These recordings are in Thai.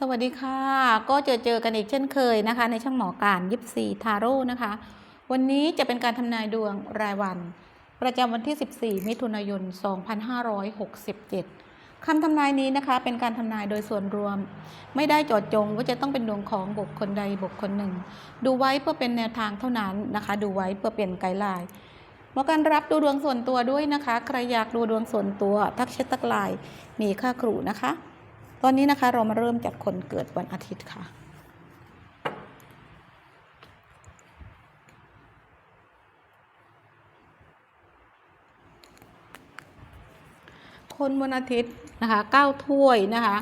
สวัสดีค่ะ ก็เจอเจอกันอีกเช่นเคยนะคะ ในช่องหมอการยิปซีทาโร่นะคะ วันนี้จะเป็นการทำนายดวงรายวัน ประจำวันที่ 14 มิถุนายน 2567 คำทำนายนี้นะคะ เป็นการทำนายโดยส่วนรวม ไม่ได้จอดจงว่าจะต้องเป็นดวงของบุคคลใดบุคคลหนึ่ง ดูไว้เพื่อเป็นแนวทางเท่านั้นนะคะ ดูไว้เพื่อเป็นไกด์ไลน์หมอการรับดูดวงส่วนตัวด้วยนะคะ ใครอยากดูดวงส่วนตัว ทักแชททักไลน์มีค่าครูนะคะ อนนี้นะคะเรามาเริ่มจากคนเกิดวันอาทิตย์ค่ะ คนวันอาทิตย์นะคะเก้าถ้วยนะคะ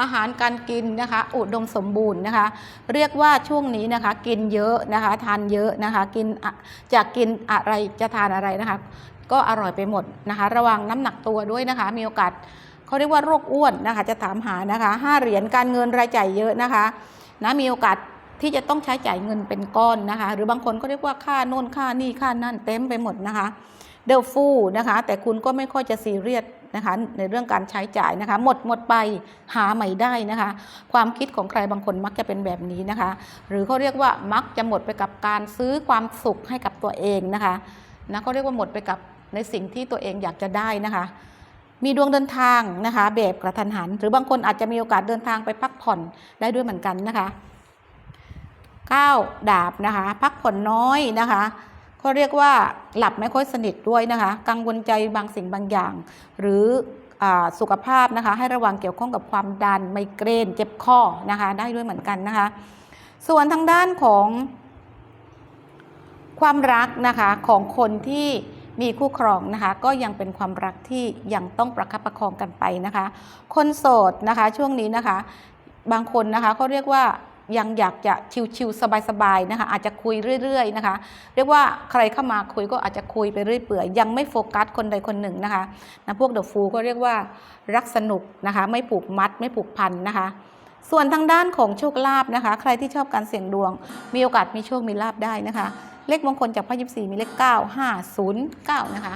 อาหารการกินนะคะ อุดมสมบูรณ์นะคะ เรียกว่าช่วงนี้นะคะ กินเยอะนะคะ ทานเยอะนะคะ กินจะกินอะไรจะทานอะไรนะคะ ก็อร่อยไปหมดนะคะ ระวังน้ำหนักตัวด้วยนะคะ มีโอกาส เขาเรียกว่าโรคอ้วนนะคะ จะถามหานะคะห้าเหรียญการเงินรายจ่ายเยอะนะคะนะมีโอกาสที่จะต้องใช้จ่ายเงินเป็นก้อนนะคะ หรือบางคนก็เรียกว่าค่าโน่นค่านี่ค่านั่นเต็มไปหมดนะคะเดลฟูนะคะ แต่คุณก็ไม่ค่อยจะซีเรียสนะคะในเรื่องการใช้จ่ายนะคะ หมดหมดไปหาใหม่ได้นะคะ ความคิดของใครบางคนมักจะเป็นแบบนี้นะคะ หรือเขาเรียกว่ามักจะหมดไปกับการซื้อความสุขให้กับตัวเองนะคะนะเขาเรียกว่าหมดไปกับในสิ่งที่ตัวเองอยากจะได้นะคะ มีดวงเดินทางนะคะ แบบกระทันหัน หรือบางคนอาจจะมีโอกาสเดินทางไปพักผ่อนได้ด้วยเหมือนกันนะคะก้าวดาบนะคะ พักผ่อนน้อยนะคะเขาเรียกว่าหลับไม่ค่อยสนิทด้วยนะคะ กังวลใจบางสิ่งบางอย่าง หรืออสุขภาพนะคะ ให้ระวังเกี่ยวข้องกับความดันไมเกรนเจ็บข้อนะคะ ได้ด้วยเหมือนกันนะคะ ส่วนทางด้านของความรักนะคะของคนที่ มีคู่ครองนะคะ ก็ยังเป็นความรักที่ยังต้องประคับประคองกันไปนะคะ คนโสดนะคะช่วงนี้นะคะ บางคนนะคะเขาเรียกว่ายังอยากจะชิวๆสบายๆนะคะ อาจจะคุยเรื่อย ๆ นะคะ เรียกว่าใครเข้ามาคุยก็อาจจะคุยไปเรื่อยเปื่อยยังไม่โฟกัสคนใดคนหนึ่งนะคะนะพวกเดอะฟูก็เรียกว่ารักสนุกนะคะ ไม่ผูกมัด ไม่ผูกพันนะคะส่วนทางด้านของโชคลาภนะคะ ใครที่ชอบการเสี่ยงดวง มีโอกาสมีโชคมีลาภได้นะคะ เลขมงคลจากพระยิบสี่มีเลข 9509 นะคะ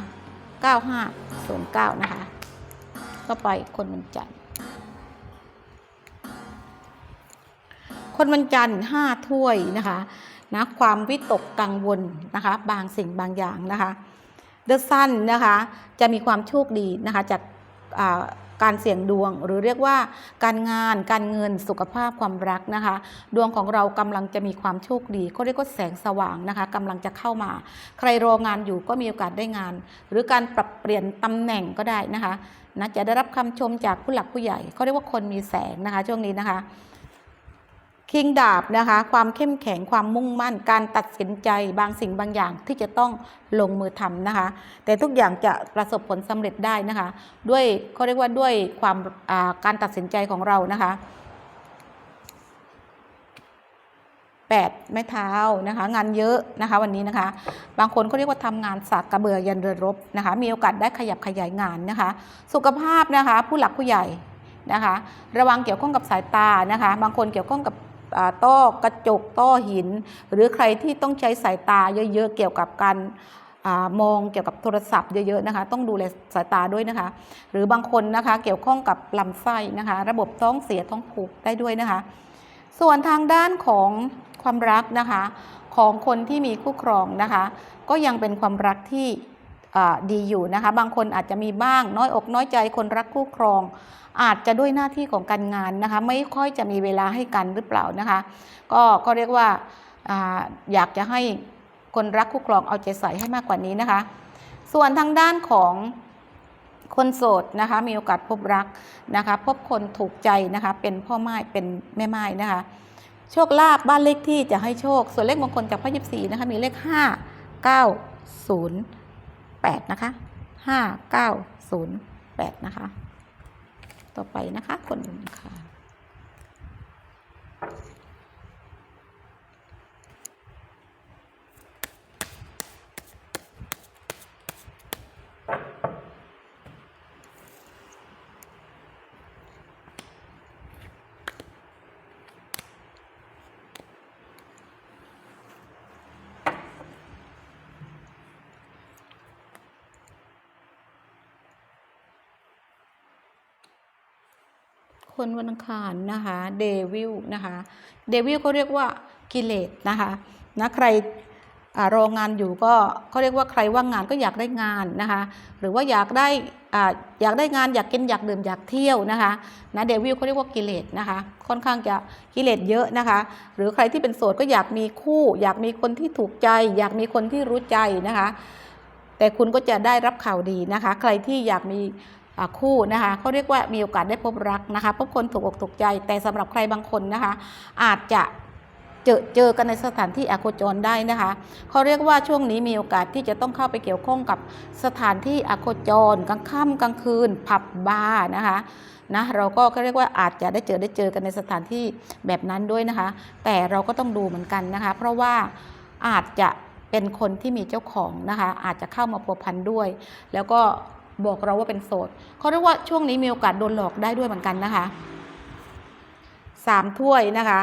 9509 นะคะ ก็ไปคนมันจันทร์ คนวันจันทร์ห้าถ้วยนะคะนะความวิตกกังวลนะคะ บางสิ่งบางอย่างนะคะ เดอะซันนะคะ จะมีความโชคดีนะคะจากอ่า การเสี่ยงดวง หรือเรียกว่าการงานการเงินสุขภาพความรักนะคะ ดวงของเรากำลังจะมีความโชคดีเขาเรียกว่าแสงสว่างนะคะกำลังจะเข้ามา ใครรองานอยู่ก็มีโอกาสได้งาน หรือการปรับเปลี่ยนตำแหน่งก็ได้นะคะนะจะได้รับคำชมจากผู้หลักผู้ใหญ่เขาเรียกว่าคนมีแสงนะคะ ช่วงนี้นะคะ คิงดาบนะคะ ความเข้มแข็งความมุ่งมั่น การตัดสินใจบางสิ่งบางอย่างที่จะต้องลงมือทำนะคะ แต่ทุกอย่างจะประสบผลสำเร็จได้นะคะ ด้วยเขาเรียกว่าด้วยความาการตัดสินใจของเรานะคะ8ไม้เท้านะคะ งานเยอะนะคะ วันนี้นะคะ บางคนเขาเรียกว่าทำงานสากกระเบือยันเรือรบนะคะ มีโอกาสได้ขยับขยายงานนะคะ สุขภาพนะคะ ผู้หลักผู้ใหญ่นะคะ ระวังเกี่ยวข้องกับสายตานะคะ บางคนเกี่ยวข้องกับ ต้อกระจกต้อหิน หรือใครที่ต้องใช้สายตาเยอะๆเกี่ยวกับการอมองเกี่ยวกับโทรศัพท์เยอะๆนะคะ ต้องดูแลสายตาด้วยนะคะ หรือบางคนนะคะเกี่ยวข้องกับลำไส้นะคะ ระบบท้องเสียท้องผูกได้ด้วยนะคะ ส่วนทางด้านของความรักนะคะ ของคนที่มีคู่ครองนะคะ ก็ยังเป็นความรักที่ ดีอยู่นะคะ บางคนอาจจะมีบ้างน้อยอกน้อยใจคนรักคู่ครอง อาจจะด้วยหน้าที่ของการงานนะคะ ไม่ค่อยจะมีเวลาให้กันหรือเปล่านะคะ ก็ก็เรียกว่าออยากจะให้คนรักคู่ครองเอาใจใส่ให้มากกว่านี้นะคะ ส่วนทางด้านของคนโสดนะคะ มีโอกาสพบรักนะคะ พบคนถูกใจนะคะ เป็นพ่อไม้เป็นแม่ไม้นะคะ โชคลาภบ้านเลขที่จะให้โชค ส่วนเลขมงคลจากพระยิบสีนะคะ มีเลข5 9 0 8 นะคะ 5 9 0 8 นะคะ ต่อไปนะคะ คนอังค่ะ คนวันอังคารนะคะเดวิลนะคะเดวิลเขาเรียกว่ากิเลสนะคะนะใครอารองานอยู่ก็เขาเรียกว่าใครว่างงานก็อยากได้งานนะคะ หรือว่าอยากได้อ่าอยากได้งานอยากกินอยากดื่มอยากเที่ยวนะคะนะเดวิลเขาเรียกว่ากิเลสนะคะ ค่อนข้างจะกิเลสเยอะนะคะ หรือใครที่เป็นโสดก็อยากมีคู่ อยากมีคนที่ถูกใจ อยากมีคนที่รู้ใจนะคะ แต่คุณก็จะได้รับข่าวดีนะคะ ใครที่อยากมี คู่นะคะเขาเรียกว่ามีโอกาสได้พบรักนะคะ พบคนถูกอกถูกใจ แต่สำหรับใครบางคนนะคะ อาจจะเจอเจอกันในสถานที่อโคจรได้นะคะเขาเรียกว่าช่วงนี้มีโอกาสที่จะต้องเข้าไปเกี่ยวข้องกับสถานที่อโคจรกลางค่ำกลางคืน ผับบาร์นะคะนะเราก็เรียกว่าอาจจะได้เจอได้เจอกันในสถานที่แบบนั้นด้วยนะคะ แต่เราก็ต้องดูเหมือนกันนะคะ เพราะว่าอาจจะเป็นคนที่มีเจ้าของนะคะ อาจจะเข้ามาพัวพันด้วย แล้วก็ บอกเราว่าเป็นโสดเขาเรียกว่าช่วงนี้มีโอกาสโดนหลอกได้ด้วยเหมือนกันนะคะสามถ้วยนะคะ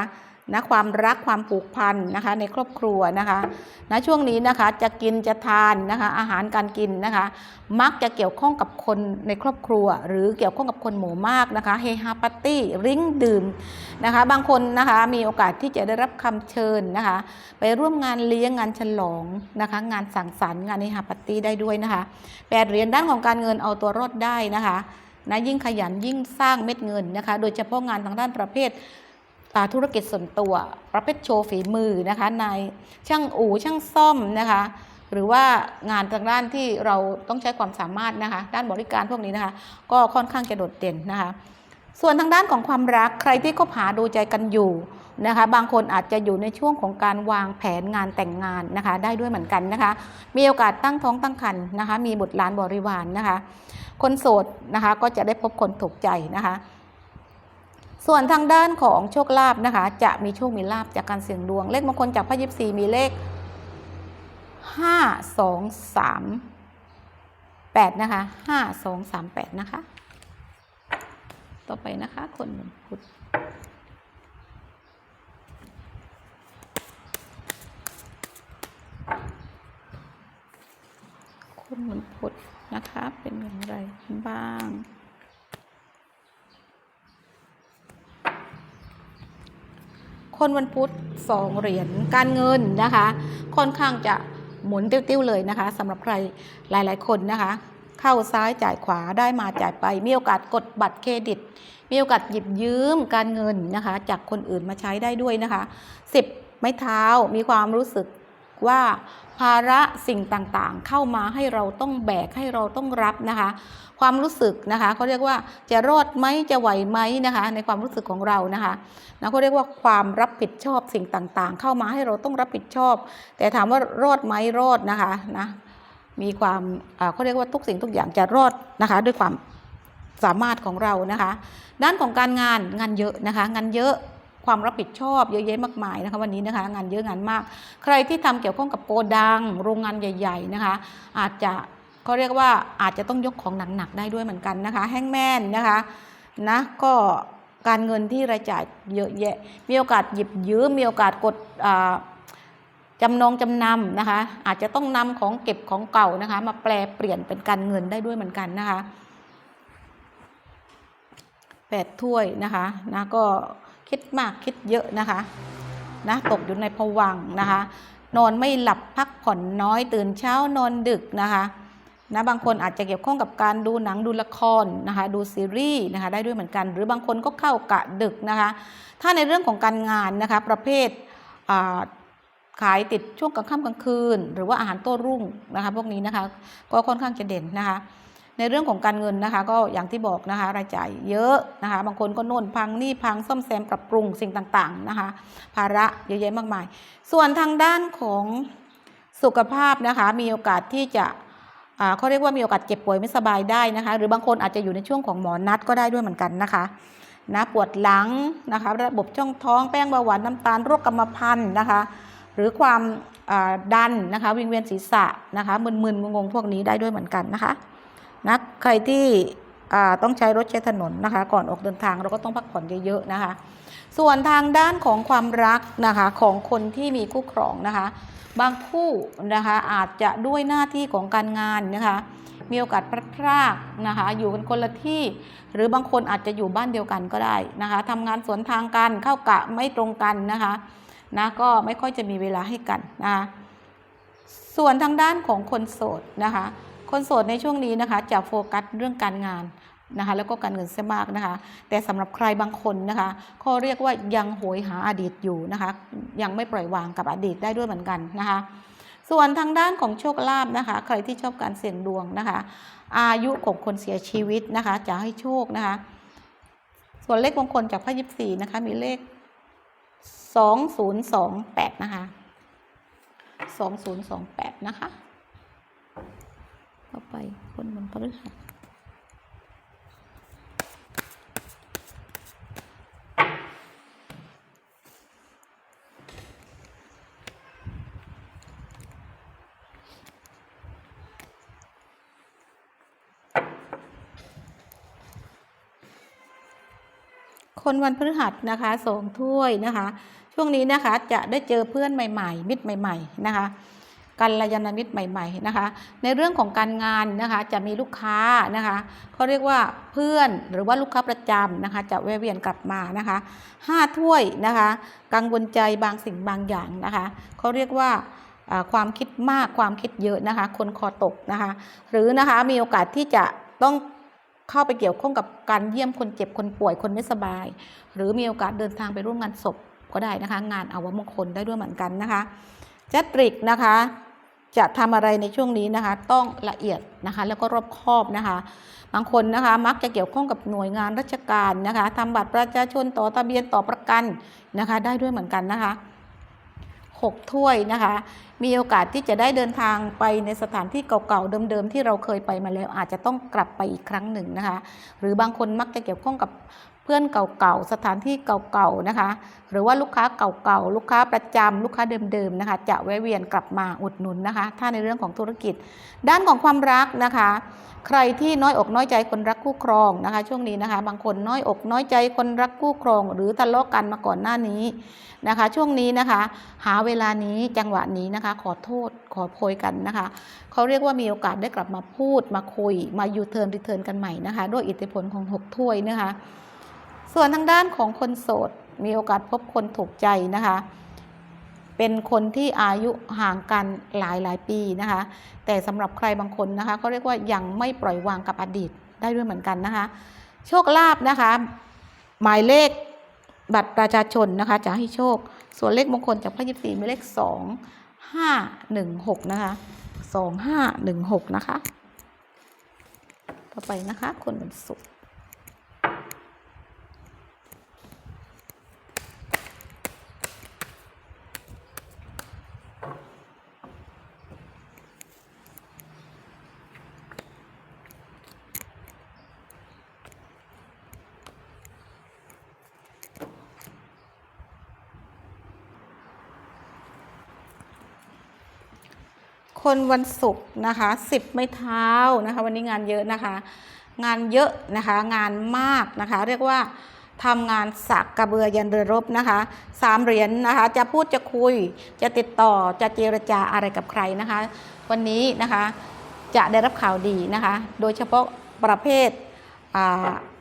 นะความรักความผูกพันนะคะในครอบครัวนะคะนะช่วงนี้นะคะจะกินจะทานนะคะอาหารการกินนะคะมักจะเกี่ยวข้องกับคนในครอบครัว หรือเกี่ยวข้องกับคนหมู่มากนะคะเฮฮาปาร์ตี้ริ้งดื่มนะคะบางคนนะคะมีโอกาสที่จะได้รับคำเชิญนะคะไปร่วมงานเลี้ยงงานฉลองนะคะงานสังสรรค์งานเฮฮาปาร์ตี้ได้ด้วยนะคะแปดเหรียญด้านของการเงินเอาตัวรอดได้นะคะนะยิ่งขยันยิ่งสร้างเม็ดเงินนะคะ โดยเฉพาะงานทางด้านประเภท ธุรกิจส่วนตัวประเภทโชว์ฝีมือนะคะในช่างอู่ช่างซ่อมนะคะหรือว่างานทางด้านที่เราต้องใช้ความสามารถนะคะ ด้านบริการพวกนี้นะคะ ก็ค่อนข้างจะโดดเด่นนะคะ ส่วนทางด้านของความรักใครที่คบหาดูใจกันอยู่นะคะ บางคนอาจจะอยู่ในช่วงของการวางแผนงานแต่งงานนะคะ ได้ด้วยเหมือนกันนะคะ มีโอกาสตั้งท้องตั้งครรภ์นะคะ มีบุตรหลานบริวารนนะคะ คนโสดนะคะก็จะได้พบคนถูกใจนะคะ ส่วนทางด้านของโชคลาภนะคะ จะมีโชคมีลาภจากการเสี่ยงดวง เลขมงคลจากพระยิบสีมีเลข5 2 3 8นะคะ5 2 3 8นะคะ ต่อไปนะคะ คนพุธคนวันพุธนะคะ เป็นอย่างไรบ้าง คนวันพุธสองเหรียญการเงินนะคะ ค่อนข้างจะหมุนติ้วๆเลยนะคะสำหรับใครหลาย ๆ คนนะคะ เข้าซ้ายจ่ายขวาได้มาจ่ายไป มีโอกาสกดบัตรเครดิต มีโอกาสหยิบยืมการเงินนะคะ จากคนอื่นมาใช้ได้ด้วยนะคะสิบไม้เท้ามีความรู้สึก ว่าภาระสิ่งต่างๆ เข้ามาให้เราต้องแบกให้เราต้องรับนะคะ ความรู้สึกนะคะเขาเรียกว่าจะรอดไหมจะไหวไหมนะคะ ในความรู้สึกของเรานะคะนะเขาเรียกว่าความรับผิดชอบสิ่งต่างๆ เข้ามาให้เราต้องรับผิดชอบ แต่ถามว่ารอดไหมรอดนะคะนะมีความเขาเรียกว่าทุกสิ่งทุกอย่างจะรอดนะคะ ด้วยความสามารถของเรานะคะ ด้านของการงานงานเยอะนะคะ งานเยอะ ความรับผิดชอบเยอะแยะมากมายนะคะวันนี้นะคะ งานเยอะงานมาก ใครที่ทำเกี่ยวข้องกับโกดัง โรงงานใหญ่ ๆ นะคะ อาจจะเขาเรียกว่าอาจจะต้องยกของหนักๆได้ด้วยเหมือนกันนะคะ แห้งแม่นนะคะนะก็การเงินที่รายจ่ายเยอะแยะ มีโอกาสหยิบยืมมีโอกาสกดจำนองจำนำนะคะ อาจจะต้องนำของเก็บของเก่านะคะ มาแปลเปลี่ยนเป็นการเงินได้ด้วยเหมือนกันนะคะแปดถ้วยนะคะนะก็ คิดมากคิดเยอะนะคะนะตกอยู่ในผวังนะคะ นอนไม่หลับพักผ่อนน้อยตื่นเช้านอนดึกนะคะนะบางคนอาจจะเกี่ยวข้องกับการดูหนังดูละครนะคะ ดูซีรีส์นะคะ ได้ด้วยเหมือนกัน หรือบางคนก็เข้ากะดึกนะคะ ถ้าในเรื่องของการงานนะคะ ประเภทขายติดช่วงกลางค่ำกลางคืน หรือว่าอาหารโต้รุ่งนะคะ พวกนี้นะคะ ก็ค่อนข้างจะเด่นนะคะ ในเรื่องของการเงินนะคะ ก็อย่างที่บอกนะคะ รายจ่ายเยอะนะคะ บางคนก็โน่นพังนี่พังซ่อมแซมปรับปรุงสิ่งต่างๆนะคะ ภาระเยอะแยะมากมาย ส่วนทางด้านของสุขภาพนะคะ มีโอกาสที่จะอ่าเขาเรียกว่ามีโอกาสเจ็บป่วยไม่สบายได้นะคะ หรือบางคนอาจจะอยู่ในช่วงของหมอนัดก็ได้ด้วยเหมือนกันนะคะนะปวดหลังนะคะระบบช่องท้องแป้งเบาหวานน้ำตาลโรคกรรมพันธุ์นะคะ หรือความอ่าดันนะคะ วิงเวียนศีรษะนะคะมึนๆงงๆพวกนี้ได้ด้วยเหมือนกันนะคะ นะใครที่ต้องใช้รถใช้ถนนนะคะ ก่อนออกเดินทางเราก็ต้องพักผ่อนเยอะๆนะคะ ส่วนทางด้านของความรักนะคะของคนที่มีคู่ครองนะคะ บางคู่นะคะอาจจะด้วยหน้าที่ของการงานนะคะ มีโอกาสพลัดพรากนะคะ อยู่กันคนละที่ หรือบางคนอาจจะอยู่บ้านเดียวกันก็ได้นะคะทำงานสวนทางกันเข้ากะไม่ตรงกันนะคะนะก็ไม่ค่อยจะมีเวลาให้กันนะคะส่วนทางด้านของคนโสดนะคะ คนโสดในช่วงนี้นะคะ จะโฟกัสเรื่องการงานนะคะ แล้วก็การเงินเสียมากนะคะ แต่สำหรับใครบางคนนะคะเขาเรียกว่ายังโหยหาอดีตอยู่นะคะ ยังไม่ปล่อยวางกับอดีตได้ด้วยเหมือนกันนะคะ ส่วนทางด้านของโชคลาภนะคะ ใครที่ชอบการเสี่ยงดวงนะคะ อายุของคนเสียชีวิตนะคะ จะให้โชคนะคะ ส่วนเลขมงคลจากพระยิบสี่นะคะ มีเลขสองศูนย์สองแปดนะคะสองศูนย์สองแปดนะคะ ต่อไปคนบนพฤหัสคนวันพฤหัสนะคะสองถ้วยนะคะ ช่วงนี้นะคะจะได้เจอเพื่อนใหม่ ๆ มิตรใหม่ ๆ นะคะ กัลยาณมิตรใหม่ ๆนะคะ ในเรื่องของการงานนะคะจะมีลูกค้านะคะเขาเรียกว่าเพื่อนหรือว่าลูกค้าประจำนะคะ จะแวะเวียนกลับมานะคะห้าถ้วยนะคะ กังวลใจบางสิ่งบางอย่างนะคะเขาเรียกว่าอ่าความคิดมากความคิดเยอะนะคะ คนคอตกนะคะ หรือนะคะมีโอกาสที่จะต้องเข้าไปเกี่ยวข้องกับการเยี่ยมคนเจ็บคนป่วยคนไม่สบาย หรือมีโอกาสเดินทางไปร่วมงานศพก็ได้นะคะ งานอาวมงคลได้ด้วยเหมือนกันนะคะจัตริกนะคะ จะทำอะไรในช่วงนี้นะคะ ต้องละเอียดนะคะแล้วก็รอบคอบนะคะ บางคนนะคะมักจะเกี่ยวข้องกับหน่วยงานราชการนะคะทำบัตรประชาชนต่อทะเบียนต่อประกันนะคะ ได้ด้วยเหมือนกันนะคะ6ถ้วยนะคะ มีโอกาสที่จะได้เดินทางไปในสถานที่เก่าๆเดิมๆที่เราเคยไปมาแล้วอาจจะต้องกลับไปอีกครั้งหนึ่งนะคะ หรือบางคนมักจะเกี่ยวข้องกับ พื่อนเก่าๆ สถานที่เก่าๆนะคะ หรือว่าลูกค้าเก่าๆ ลูกค้าประจำลูกค้าเดิมๆนะคะ จะแวะเวียนกลับมาอุดหนุนนะคะ ถ้าในเรื่องของธุรกิจ ด้านของความรักนะคะ ใครที่น้อยอกน้อยใจคนรักคู่ครองนะคะ ช่วงนี้นะคะ บางคนน้อยอกน้อยใจคนรักคู่ครอง หรือทะเลาะกันมาก่อนหน้านี้นะคะ ช่วงนี้นะคะ หาเวลานี้จังหวะนี้นะคะ ขอโทษขอโพยกันนะคะเขาเรียกว่ามีโอกาสได้กลับมาพูดมาคุยมายูเทิร์นรีเทิร์นกันใหม่นะคะ ด้วยอิทธิพลของหกถ้วยนะคะ ส่วนทางด้านของคนโสด มีโอกาสพบคนถูกใจนะคะ เป็นคนที่อายุห่างกันหลายหลายปีนะคะ แต่สำหรับใครบางคนนะคะเขาเรียกว่ายังไม่ปล่อยวางกับอดีตได้ด้วยเหมือนกันนะคะ โชคลาภนะคะ หมายเลขบัตรประชาชนนะคะจะให้โชค ส่วนเลขมงคลจากพระยิบสี่มีเลขสองห้าหนึ่งหกนะคะสองห้าหนึ่งหกนะคะ ต่อไปนะคะ คนวันศุก คนวันศุกร์นะคะสิบไม่เท้านะคะวันนี้งานเยอะนะคะ งานเยอะนะคะงานมากนะคะ เรียกว่าทำงานสักกระเบือยันเรือรบนะคะสามเหรียญนนะคะจะพูดจะคุยจะติดต่อจะเจรจาอะไรกับใครนะคะ วันนี้นะคะจะได้รับข่าวดีนะคะ โดยเฉพาะประเภท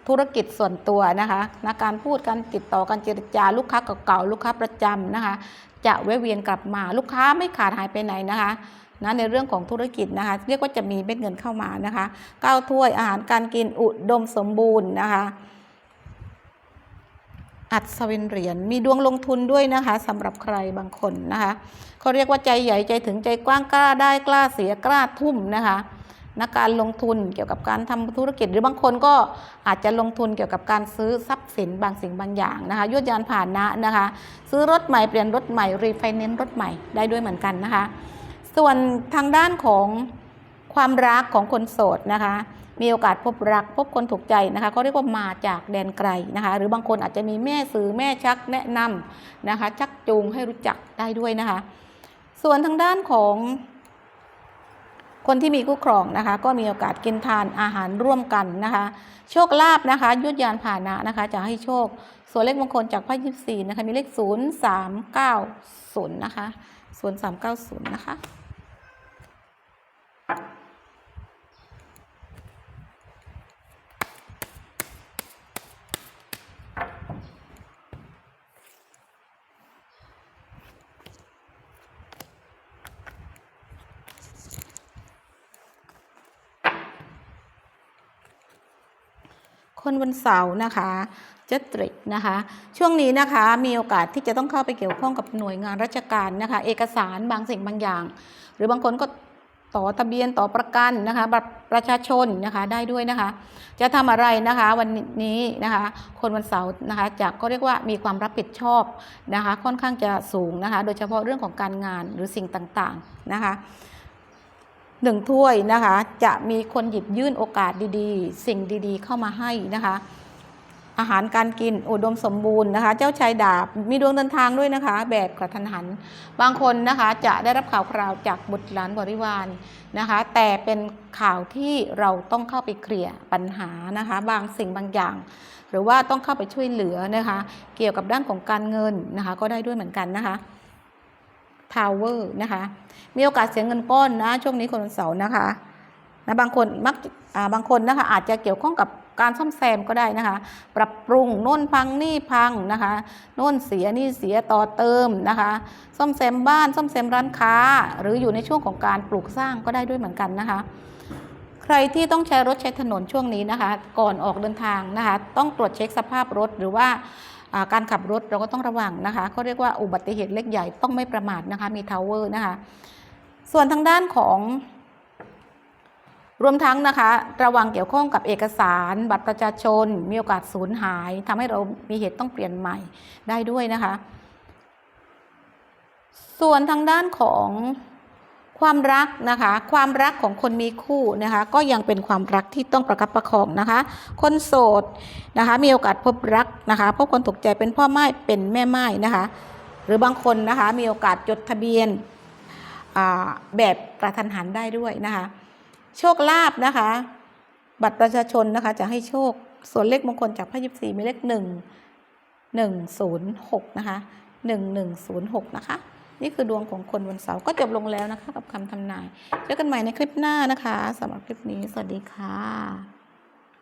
ธุรกิจส่วนตัวนะคะนะการพูดการติดต่อการเจรจาลูกค้าเก่าๆลูกค้าประจำนะคะ จะแวะเวียนกลับมาลูกค้าไม่ขาดหายไปไหนนะคะ นะในเรื่องของธุรกิจนะคะ เรียกว่าจะมีเม็ดเงินเข้ามานะคะก้าวถ้วยอาหารการกินอุดมสมบูรณ์นะคะอัศวินเหรียญมีดวงลงทุนด้วยนะคะสำหรับใครบางคนนะคะเขาเรียกว่าใจใหญ่ใจถึงใจกว้างกล้าได้กล้าเสียกล้าทุ่มนะคะนะการลงทุนเกี่ยวกับการทำธุรกิจหรือบางคนก็อาจจะลงทุนเกี่ยวกับการซื้อทรัพย์สินบางสิ่งบางอย่างนะคะยวดยานผ่านนะนะคะ ซื้อรถใหม่เปลี่ยนรถใหม่รีไฟแนนซ์รถใหม่ได้ด้วยเหมือนกันนะคะ ส่วนทางด้านของความรักของคนโสดนะคะ มีโอกาสพบรักพบคนถูกใจนะคะเขาเรียกว่ามาจากแดนไกลนะคะ หรือบางคนอาจจะมีแม่สื่อแม่ชักแนะนำนะคะ ชักจูงให้รู้จักได้ด้วยนะคะ ส่วนทางด้านของคนที่มีคู่ครองนะคะ ก็มีโอกาสกินทานอาหารร่วมกันนะคะ โชคลาภนะคะยุทธยานผ่านะนะคะ จะให้โชค ส่วนเลขมงคลจากพระยิบสี่นะคะ มีเลขศูนย์สามเก้าศูนย์นะคะศูนย์สามเก้าศูนย์นะคะ คนวันเสาร์นะคะเจตริกนะคะช่วงนี้นะคะมีโอกาสที่จะต้องเข้าไปเกี่ยวข้องกับหน่วยงานราชการนะคะเอกสารบางสิ่งบางอย่าง หรือบางคนก็ต่อทะเบียนต่อประกันนะคะบัตรประชาชนนะคะได้ด้วยนะคะ จะทำอะไรนะคะวันนี้นะคะ คนวันเสาร์นะคะจะก็เรียกว่ามีความรับผิดชอบนะคะ ค่อนข้างจะสูงนะคะ โดยเฉพาะเรื่องของการงานหรือสิ่งต่างๆนะคะ หนึ่งถ้วยนะคะ จะมีคนหยิบยื่นโอกาสดีๆ สิ่งดีๆ เข้ามาให้นะคะ อาหารการกินอุดมสมบูรณ์นะคะ เจ้าชายดาบมีดวงเดินทางด้วยนะคะ แบบกระทันหัน บางคนนะคะจะได้รับข่าวคราวจากบุตรหลานบริวารนะคะ แต่เป็นข่าวที่เราต้องเข้าไปเคลียร์ปัญหานะคะ บางสิ่งบางอย่าง หรือว่าต้องเข้าไปช่วยเหลือนะคะ เกี่ยวกับด้านของการเงินนะคะ ก็ได้ด้วยเหมือนกันนะคะทาวเวอร์นะคะ มีโอกาสเสียเงินก้อนนะช่วงนี้คนวันเสาร์นะคะนะบางคนมักบางคนนะคะอาจจะเกี่ยวข้องกับการซ่อมแซมก็ได้นะคะ ปรับปรุงโน่นพังนี่พังนะคะโน่นเสียนี่เสียต่อเติมนะคะ ซ่อมแซมบ้านซ่อมแซมร้านค้า หรืออยู่ในช่วงของการปลูกสร้างก็ได้ด้วยเหมือนกันนะคะ ใครที่ต้องใช้รถใช้ถนนช่วงนี้นะคะ ก่อนออกเดินทางนะคะ ต้องตรวจเช็คสภาพรถหรือว่าการขับรถเราก็ต้องระวังนะคะเขาเรียกว่าอุบัติเหตุเล็กใหญ่ต้องไม่ประมาทนะคะมีทาวเวอร์นะคะ ส่วนทางด้านของรวมทั้งนะคะ ระวังเกี่ยวข้องกับเอกสาร บัตรประชาชน มีโอกาสสูญหายทำให้เรามีเหตุต้องเปลี่ยนใหม่ได้ด้วยนะคะ ส่วนทางด้านของความรักนะคะ ความรักของคนมีคู่นะคะ ก็ยังเป็นความรักที่ต้องประคับประคองนะคะ คนโสดนะคะ มีโอกาสพบรักนะคะพบคนถูกใจเป็นพ่อไม้เป็นแม่ไม้นะคะ หรือบางคนนะคะ มีโอกาสจดทะเบียน แบบกระทันหันได้ด้วยนะคะ โชคลาภนะคะ บัตรประชาชนนะคะ จะให้โชคส่วนเลขมงคลจากพระยิบสีมีเลขหนึ่งหนึ่งศูนย์หกนะคะหนึ่งหนึ่งศูนย์หกนะคะ นี่คือดวงของคนวันเสาร์ก็จบลงแล้วนะคะ กับคำทำนายเจอกันใหม่ในคลิปหน้านะคะสำหรับคลิปนี้ สวัสดีค่ะ